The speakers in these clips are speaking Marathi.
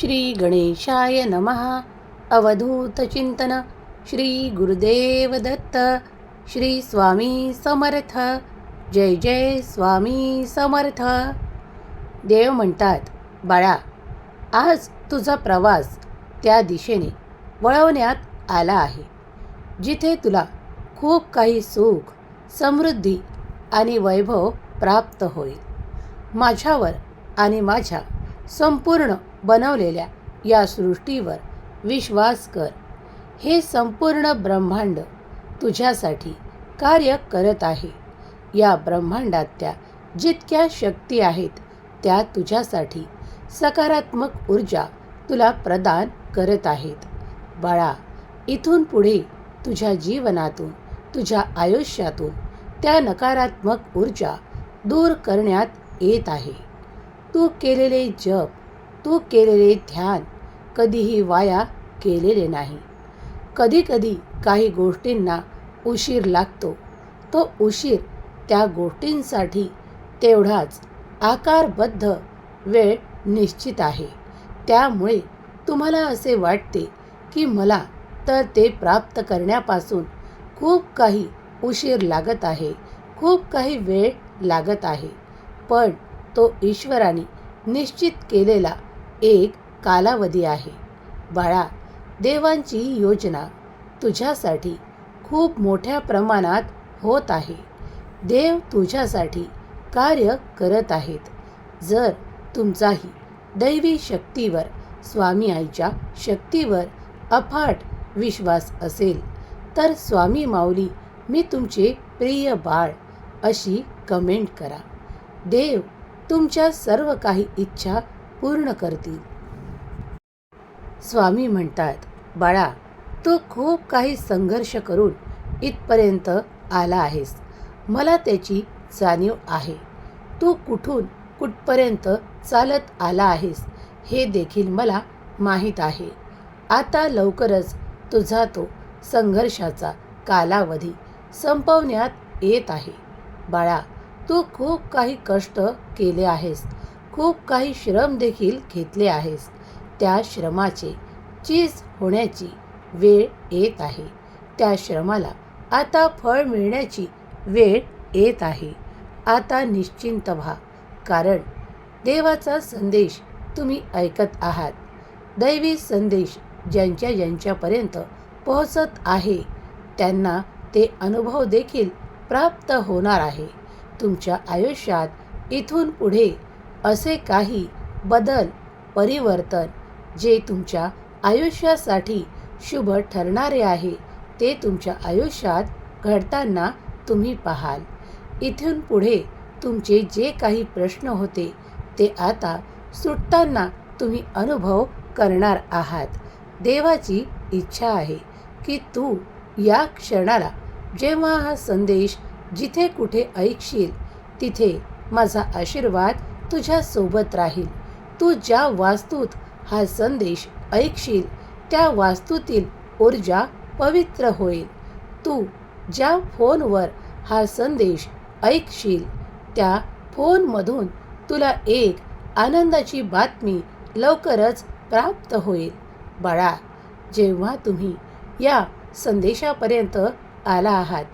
श्री गणेशाय नमः अवधूतचिंतन श्री गुरुदेव दत्त. श्री स्वामी समर्थ. जय जय स्वामी समर्थ. देव म्हणतात बाळा आज तुझा प्रवास त्या दिशेने वळवण्यात आला आहे. जिथे तुला खूप काही सुख समृद्धी आणि वैभव प्राप्त होईल. माझ्यावर आणि माझ्या संपूर्ण बनवलेल्या या सृष्टीवर विश्वास कर. हे संपूर्ण ब्रह्मांड तुझ्यासाठी कार्य करत आहे. या ब्रह्मांडात जितक्या शक्ती आहेत त्या तुझ्यासाठी सकारात्मक ऊर्जा तुला प्रदान करत आहेत. बाळा इथून पुढे तुझ्या जीवनातून तुझ्या आयुष्यातून त्या नकारात्मक ऊर्जा दूर करण्यात येत आहे. तू केलेले जप तू केलेले ध्यान कधीही वाया केलेले नाही. कधीकधी काही गोष्टींना उशीर लागतो. तो उशीर त्या गोष्टींसाठी तेवढाच आकारबद्ध वेळ निश्चित आहे. त्यामुळे तुम्हाला असे वाटते की मला तर ते प्राप्त करण्यापासून खूप काही उशीर लागत आहे खूप काही वेळ लागत आहे. पण तो ईश्वराने निश्चित केलेला एक कालावधी आहे. बाळा देवांची योजना तुझ्यासाठी खूप मोठ्या प्रमाणात होत आहे. देव तुझ्यासाठी कार्य करत आहेत. जर तुमचाही दैवी शक्तीवर स्वामी आईच्या शक्तीवर अफाट विश्वास असेल तर स्वामी माऊली मी तुमचे प्रिय बाळ अशी कमेंट करा. देव तुमच्या सर्व काही इच्छा पूर्ण करतील स्वामी म्हणतात बाळा तू खूप काही संघर्ष करून इथपर्यंत आला आहेस. मला त्याची जाणीव आहे. तू कुठून कुठपर्यंत चालत आला आहेस हे देखील मला माहीत आहे. आता लवकरच तुझा तो संघर्षाचा कालावधी संपवण्यात येत आहे. बाळा तू खूप काही कष्ट केले आहेस. खूप काही श्रम देखील घेतले आहेस त्या श्रमाचे चीज होण्याची वेळ येत आहे. त्या श्रमाला आता फळ मिळण्याची वेळ येत आहे. आता निश्चिंत व्हा कारण देवाचा संदेश तुम्ही ऐकत आहात. दैवी संदेश ज्यांच्या ज्यांच्यापर्यंत पोहोचत आहे त्यांना ते अनुभव देखील प्राप्त होणार आहे. तुमच्या आयुष्यात इथून पुढे असे काही बदल परिवर्तन जे तुमच्या आयुष्यासाठी शुभ ठरणारे आहे ते तुमच्या आयुष्यात घडताना तुम्ही पाहाल. इथून पुढे तुमचे जे काही प्रश्न होते ते आता सुटताना तुम्ही अनुभव करणार आहात. देवाची इच्छा आहे की तू या क्षणाला जेव्हा हा संदेश जिथे कुठे ऐकशील तिथे माझा आशीर्वाद तुझ्यासोबत राहील. तू ज्या वास्तूत हा संदेश ऐकशील त्या वास्तूतील ऊर्जा पवित्र होईल. तू ज्या फोनवर हा संदेश ऐकशील त्या फोनमधून तुला एक आनंदाची बातमी लवकरच प्राप्त होईल. बाळा जेव्हा तुम्ही या संदेशापर्यंत आला आहात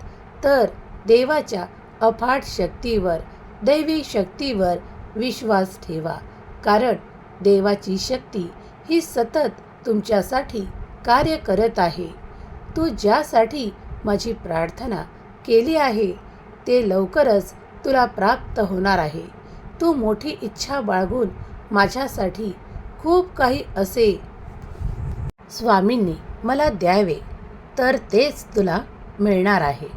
तर देवाच्या अफाट शक्तीवर दैवी शक्तीवर विश्वास ठेवा. कारण देवाची शक्ती ही सतत तुमच्यासाठी कार्य करत आहे. तू ज्यासाठी माझी प्रार्थना केली आहे ते लवकरच तुला प्राप्त होणार आहे. तू मोठी इच्छा बाळगून माझ्यासाठी खूप काही असे स्वामींनी मला द्यावे तर तेच तुला मिळणार आहे.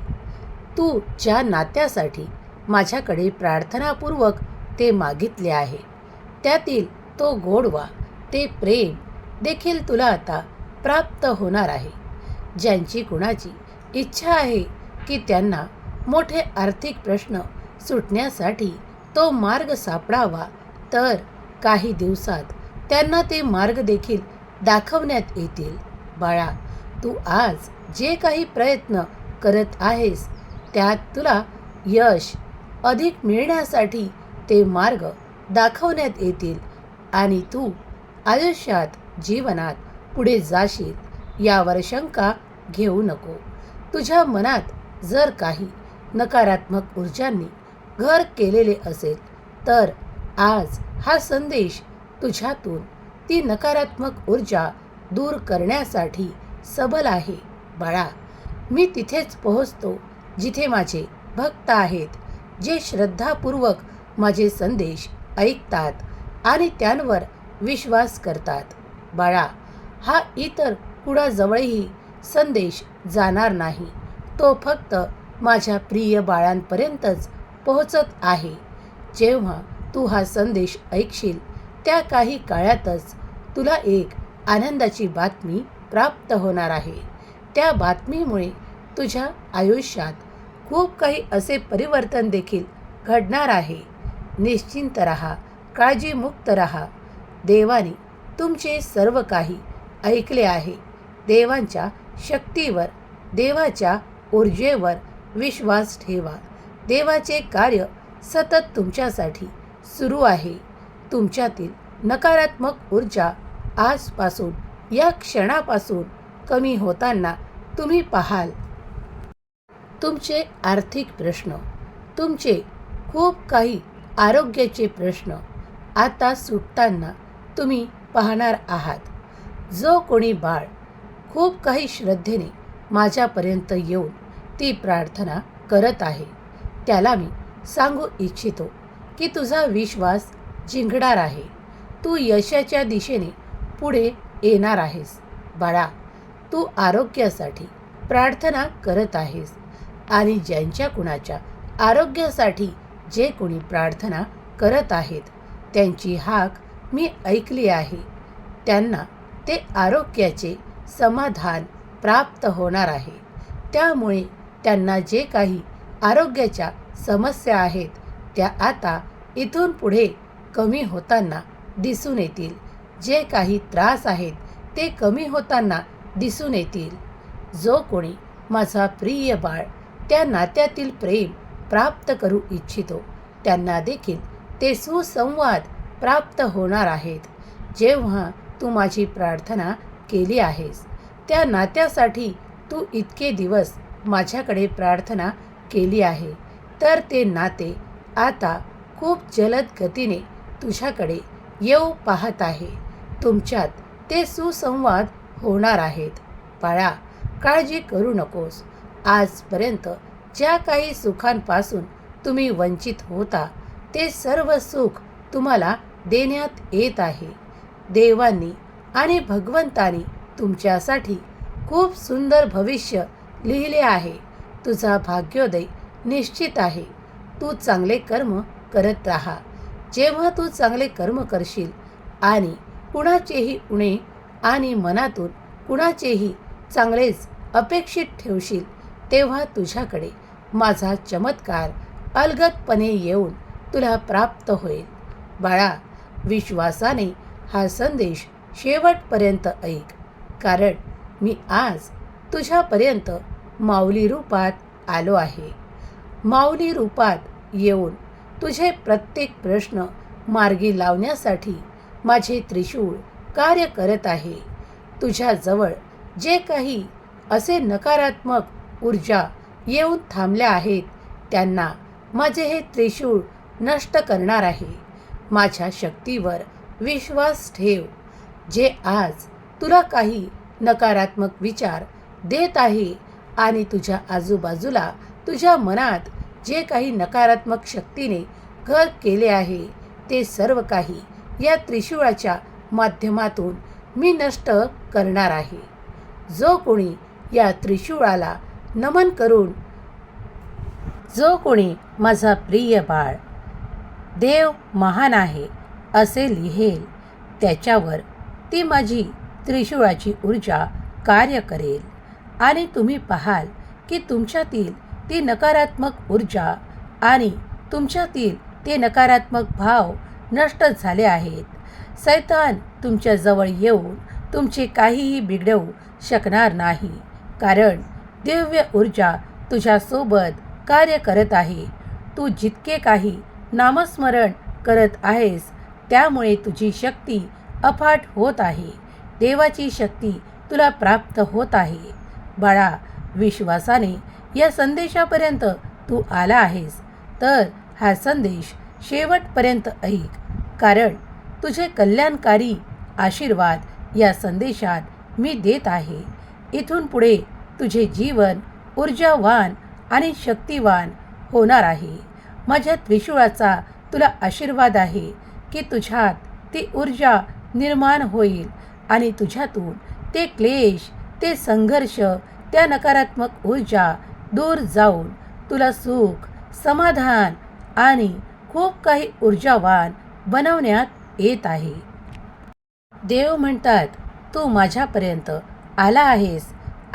तू ज्या नात्यासाठी माझ्याकडे प्रार्थनापूर्वक ते मागितले आहे. त्यातील तो गोडवा ते प्रेम देखील तुला आता प्राप्त होणार आहे. ज्यांची कुणाची इच्छा आहे की त्यांना मोठे आर्थिक प्रश्न सुटण्यासाठी तो मार्ग सापडावा तर काही दिवसात त्यांना ते मार्ग देखील दाखवण्यात येतील. बाळा तू आज जे काही प्रयत्न करत आहेस त्यात तुला यश अधिक मिळण्यासाठी ते मार्ग दाखवण्यात येतील आणि तू आयुष्यात जीवनात पुढे जाशील यावर शंका घेऊ नको. तुझ्या मनात जर काही नकारात्मक ऊर्जांनी घर केलेले असेल तर आज हा संदेश तुझ्यातून ती नकारात्मक ऊर्जा दूर करण्यासाठी सबल आहे. बाळा मी तिथेच पोहोचतो जिथे माझे भक्त आहेत जे श्रद्धापूर्वक माझे संदेश ऐकतात आणि त्यांवर विश्वास करतात. बाळा हा इतर कुणाजवळही संदेश जाणार नाही. तो फक्त माझ्या प्रिय बाळांपर्यंतच पोहोचत आहे. जेव्हा तू हा संदेश ऐकशील त्या काही काळातच तुला एक आनंदाची बातमी प्राप्त होणार आहे. त्या बातमीमुळे तुझ्या आयुष्यात खूप काही असे परिवर्तन देखील घडणार आहे. निश्चिंत रहा काळजीमुक्त रहा. देवाने तुमचे सर्व काही ऐकले आहे. देवांच्या शक्तीवर देवाच्या ऊर्जेवर विश्वास ठेवा. देवाचे कार्य सतत तुमच्यासाठी सुरू आहे. तुमच्यातील नकारात्मक ऊर्जा आजपासून या क्षणापासून कमी होताना तुम्ही पाहाल. तुमचे आर्थिक प्रश्न तुमचे खूप काही आरोग्याचे प्रश्न आता सुटताना तुम्ही पाहणार आहात. जो कोणी बाळ खूप काही श्रद्धेने माझ्यापर्यंत येऊन ती प्रार्थना करत आहे त्याला मी सांगू इच्छितो की तुझा विश्वास जिंकणार आहे. तू यशाच्या दिशेने पुढे येणार आहेस. बाळा तू आरोग्यासाठी प्रार्थना करत आहेस आणि ज्यांच्या कुणाच्या आरोग्यासाठी जे कोणी प्रार्थना करत आहेत त्यांची हाक मी ऐकली आहे. त्यांना ते आरोग्याचे समाधान प्राप्त होणार आहे. त्यामुळे त्यांना जे काही आरोग्याच्या समस्या आहेत त्या आता इथून पुढे कमी होताना दिसून येतील. जे काही त्रास आहेत ते कमी होताना दिसून येतील. जो कोणी माझा प्रिय बाळ त्या नात्यातील प्रेम प्राप्त करू इच्छितो. त्यांना देखील ते सुसंवाद प्राप्त होणार आहेत. जेव्हा तू माझी प्रार्थना केली आहेस त्या नात्यासाठी तू इतके दिवस माझ्याकडे प्रार्थना केली आहे. तर ते नाते आता खूप जलद गतीने तुझ्याकडे येऊ पाहत आहे. तुमच्यात ते सुसंवाद होणार आहेत. बाळा काळजी करू नकोस. आजपर्यंत ज्या काही सुखांपासून तुम्ही वंचित होता ते सर्व सुख तुम्हाला देण्यात येत आहे. देवांनी आणि भगवंतानी तुमच्यासाठी खूप सुंदर भविष्य लिहिले आहे. तुझा भाग्योदय निश्चित आहे. तू चांगले कर्म करत राहा. जेव्हा तू चांगले कर्म करशील आणि कुणाचेही उणे आणि मनातून कुणाचेही चांगलेच अपेक्षित ठेवशील तेव्हा तुझ्याकडे माझा चमत्कार अलगतपणे येऊन तुला प्राप्त होईल. बाळा विश्वासाने हा संदेश शेवटपर्यंत ऐक. कारण मी आज तुझ्यापर्यंत माऊली रूपात आलो आहे. माऊली रूपात येऊन तुझे प्रत्येक प्रश्न मार्गी लावण्यासाठी माझे त्रिशूळ कार्य करत आहे. तुझ्याजवळ जे काही असे नकारात्मक ऊर्जा येऊन थांबल्या आहेत. त्यांना माझे हे त्रिशूळ नष्ट करणार आहे. माझ्या शक्तीवर विश्वास ठेव. जे आज तुला काही नकारात्मक विचार देत आहे आणि तुझ्या आजूबाजूला तुझ्या मनात जे काही नकारात्मक शक्तीने घर केले आहे ते सर्व काही या त्रिशूळाच्या माध्यमातून मी नष्ट करणार आहे. जो कोणी या त्रिशूळाला नमन करून. जो कोणी माझा प्रिय बाळ देव महान आहे असे लिहेल त्याच्यावर ती माझी त्रिशूळाची ऊर्जा कार्य करेल. आणि तुम्ही पाहाल की तुमच्यातील ती नकारात्मक ऊर्जा आणि तुमच्यातील ते नकारात्मक भाव नष्ट झाले आहेत. सैतान तुमच्याजवळ येऊन तुमचे काहीही बिघडवू शकणार नाही. कारण दिव्य ऊर्जा तुझ्यासोबत कार्य करत आहे. तू जितके काही नामस्मरण करत आहेस त्यामुळे तुझी शक्ती अफाट होत आहे. देवाची शक्ती तुला प्राप्त होत आहे. बाळा विश्वासाने या संदेशापर्यंत तू आला आहेस. तर हा संदेश शेवटपर्यंत ऐक. कारण तुझे कल्याणकारी आशीर्वाद या संदेशात मी देत आहे. इथून पुढे तुझे जीवन ऊर्जावान आणि शक्तिवान होणार आहे. माझ्या त्रिशूळाचा तुला आशीर्वाद आहे की तुझ्यात ती ऊर्जा निर्माण होईल आणि तुझ्यातून ते क्लेश ते संघर्ष त्या नकारात्मक ऊर्जा दूर जाऊन तुला सुख समाधान आणि खूप काही ऊर्जावान बनवण्यात येत आहे. देव म्हणतात तू माझ्यापर्यंत आला आहेस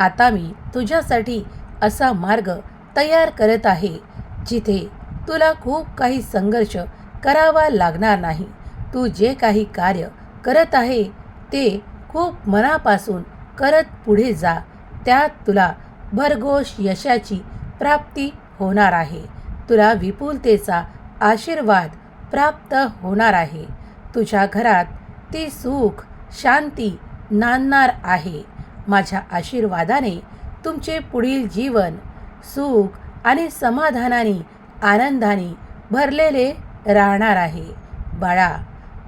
आता मी तुझ्यासाठी असा मार्ग तयार करत आहे जिथे तुला खूप काही संघर्ष करावा लागणार नाही. तू जे काही कार्य करत आहे ते खूप मनापासून करत पुढे जा. त्यात तुला भरघोष यशाची प्राप्ती होणार आहे. तुला विपुलतेचा आशीर्वाद प्राप्त होणार आहे. तुझ्या घरात ती सुख शांती नांदणार आहे. माझ्या आशीर्वादाने तुमचे पुढील जीवन सुख आणि समाधानाने आनंदाने भरलेले राहणार आहे. बाळा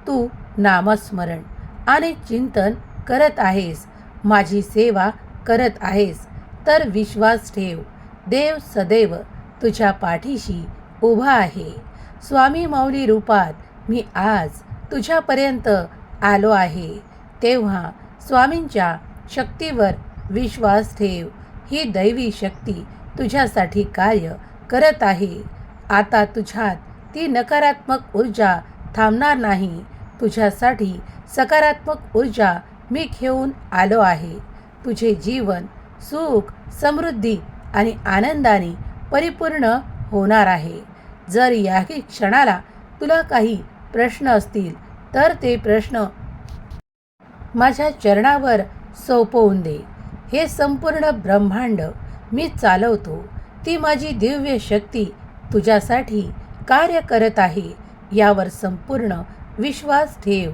तू नामस्मरण आणि चिंतन करत आहेस. माझी सेवा करत आहेस. तर विश्वास ठेव. देव सदैव तुझ्या पाठीशी उभा आहे. स्वामी माऊली रूपात मी आज तुझ्यापर्यंत आलो आहे. तेव्हा स्वामींच्या शक्तीवर विश्वास ठेव. ही दैवी शक्ती तुझ्यासाठी कार्य करत आहे. आता तुझ्यात ती नकारात्मक ऊर्जा थांबणार नाही. तुझ्यासाठी सकारात्मक ऊर्जा मी घेऊन आलो आहे. तुझे जीवन सुख समृद्धी आणि आनंदाने परिपूर्ण होणार आहे. जर याही क्षणाला तुला काही प्रश्न असतील तर ते प्रश्न माझ्या चरणावर सोपवून दे. हे संपूर्ण ब्रह्मांड मी चालवतो. ती माझी दिव्य शक्ती तुझ्यासाठी कार्य करत आहे. यावर संपूर्ण विश्वास ठेव.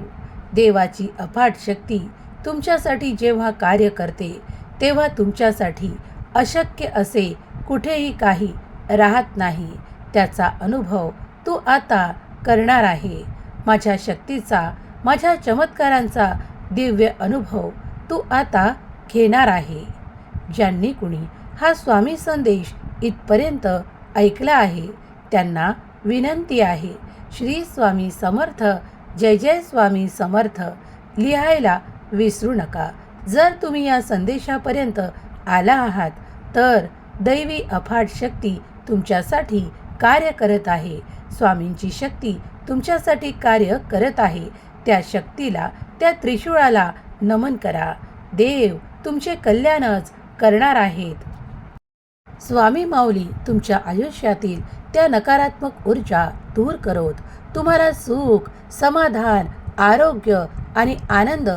देवाची अफाट शक्ती तुमच्यासाठी जेव्हा कार्य करते तेव्हा तुमच्यासाठी अशक्य असे कुठेही काही राहत नाही. त्याचा अनुभव तू आता करणार आहे. माझ्या शक्तीचा माझ्या चमत्कारांचा दिव्य अनुभव तू आता घेणार आहे. ज्यांनी कुणी हा स्वामी संदेश इथपर्यंत ऐकला आहे त्यांना विनंती आहे श्री स्वामी समर्थ जय जय स्वामी समर्थ लिहायला विसरू नका. जर तुम्ही या संदेशापर्यंत आला आहात तर दैवी अफाट शक्ती तुमच्यासाठी कार्य करत आहे. स्वामींची शक्ती तुमच्यासाठी कार्य करत आहे. त्या शक्तीला त्या त्रिशूळाला नमन करा. देव तुमचे कल्याणच करणार आहेत. स्वामी माऊली तुमच्या आयुष्यातील त्या नकारात्मक ऊर्जा दूर करोत. तुम्हाला सुख समाधान आरोग्य आणि आनंद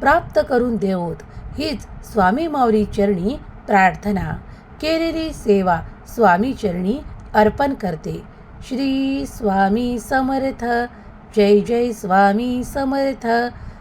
प्राप्त करून देवोत. हीच स्वामी माऊली चरणी प्रार्थना. केलेली सेवा स्वामी चरणी अर्पण करते. श्री स्वामी समर्थ. जय जय स्वामी समर्थ.